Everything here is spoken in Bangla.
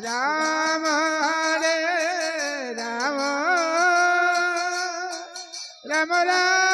Ramare, Ramo, Ramo,